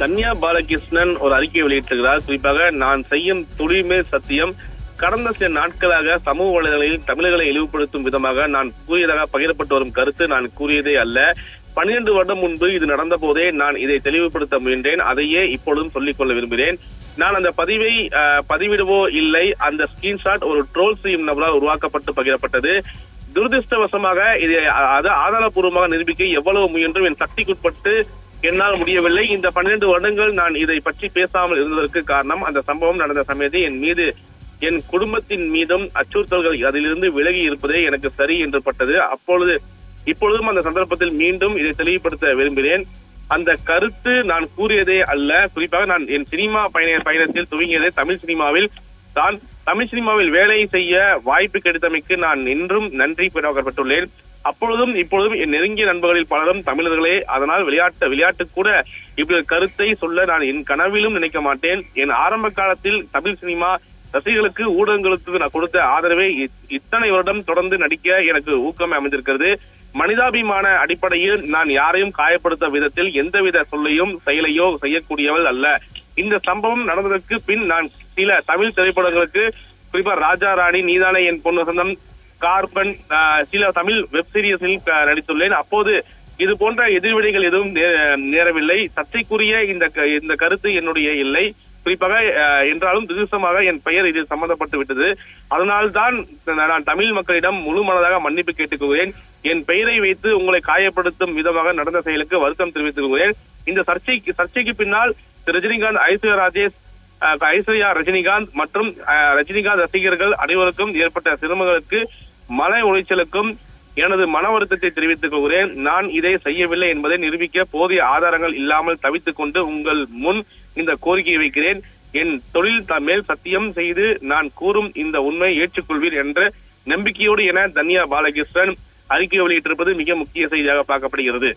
தன்யா பாலகிருஷ்ணன் ஒரு அறிக்கை வெளியிட்டிருக்கிறார். குறிப்பாக நான் செய்யும் துளிமே சத்தியம். கடந்த சில நாட்களாக சமூக வலைதளங்களில் தமிழர்களை இழிவுபடுத்தும் விதமாக நான் கூறியதாக பகிரப்பட்டு வரும் கருத்து நான் கூறியதே அல்ல. பன்னிரண்டு வருடம் முன்பு இது நடந்த போதே நான் இதை தெளிவுபடுத்த முயன்றேன். அதையே இப்பொழுதும் சொல்லிக் கொள்ள விரும்புகிறேன். நான் அந்த பதிவை பதிவிடுவோ பதிவிடவோ இல்லை அந்த ஸ்கிரீன்ஷாட் ஒரு ட்ரோல் செய்யும் நபரால் உருவாக்கப்பட்டு பகிரப்பட்டது. துரதிருஷ்டவசமாக இதை அதை அது ஆதாரப்பூர்வமாக நிரூபிக்க எவ்வளவு முயன்றும் என் சக்திக்குட்பட்டு என்னால் முடியவில்லை. இந்த பன்னிரண்டு வருடங்கள் நான் இதை பற்றி பேசாமல் இருந்ததற்கு காரணம் அந்த சம்பவம் நடந்த சமயத்தில் என் மீது என் குடும்பத்தின் மீதும் அச்சுறுத்தல்கள் அதிலிருந்து விலகி இருப்பதே எனக்கு சரி என்று பட்டது. அப்பொழுது இப்பொழுதும் அந்த சந்தர்ப்பத்தில் மீண்டும் இதை தெளிவுபடுத்த விரும்புகிறேன். அந்த கருத்து நான் கூறியதே அல்ல. குறிப்பாக நான் என் சினிமா பயண பயணத்தில் துவங்கியதே தமிழ் சினிமாவில். தான் தமிழ் சினிமாவில் வேலை செய்ய வாய்ப்பு கிடைத்தமைக்கு நான் இன்றும் நன்றி பெறப்பட்டுள்ளேன் அப்பொழுதும் இப்பொழுதும் என் நெருங்கிய நண்பர்களில் பலரும் தமிழர்களே அதனால் விளையாட்டு விளையாட்டு கூட இப்படி ஒரு கருத்தை சொல்ல நான் என் கனவிலும் நினைக்க மாட்டேன். என் ஆரம்ப காலத்தில் தமிழ் சினிமா ரசிகர்களுக்கு ஊடகங்களுக்கு நான் கொடுத்த ஆதரவை இத்தனை வருடம் தொடர்ந்து நடிக்க எனக்கு ஊக்கம் அமைந்திருக்கிறது. மனிதாபிமான அடிப்படையில் நான் யாரையும் காயப்படுத்த விதத்தில் எந்தவித சொல்லையும் செயலையோ செய்யக்கூடியவள் அல்ல. இந்த சம்பவம் நடந்ததற்கு பின் நான் சில தமிழ் திரைப்படங்களுக்கு குறிப்பா ராஜா ராணி நீதானே என் பொண்ணு வசந்தம் கார்பன் சில தமிழ் வெப் சீரிஸில் நடித்துள்ளேன். அப்போது இது போன்ற எதிர்வினைகள் எதுவும் நேரவில்லை. சர்ச்சைக்குரிய இந்த க- இந்த கருத்து என்னுடைய இல்லை. குறிப்பாக என்றாலும் துரிதமாக என் பெயர் இதில் சம்பந்தப்பட்டு விட்டது. அதனால்தான் நான் தமிழ் மக்களிடம் முழு மனதாக மன்னிப்பு கேட்டுக்கொள்கிறேன். என் பெயரை வைத்து உங்களை காயப்படுத்தும் விதமாக நடந்த செயலுக்கு வருத்தம் தெரிவித்துக் கொள்கிறேன். இந்த சர்ச்சைக்கு சர்ச்சைக்கு பின்னால் திரு. ரஜினிகாந்த் ஐஸ்வர்யா ராஜேஷ் ஐஸ்வர்யா ரஜினிகாந்த் மற்றும் ரஜினிகாந்த் ரசிகர்கள் அனைவருக்கும் ஏற்பட்ட சிரமங்களுக்கு மன உளைச்சலுக்கும் எனது மன வருத்தத்தை தெரிவித்துக் கொள்கிறேன். நான் இதை செய்யவில்லை என்பதை நிரூபிக்க போதிய ஆதாரங்கள் இல்லாமல் தவித்துக் கொண்டு உங்கள் முன் இந்த கோரிக்கையை வைக்கிறேன். என் தொழில் மேல் சத்தியம் செய்து நான் கூறும் இந்த உண்மையை ஏற்றுக்கொள்வீர் என்ற நம்பிக்கையோடு என தன்யா பாலகிருஷ்ணன் அறிக்கை வெளியிட்டிருப்பது மிக முக்கிய செய்தியாக பார்க்கப்படுகிறது.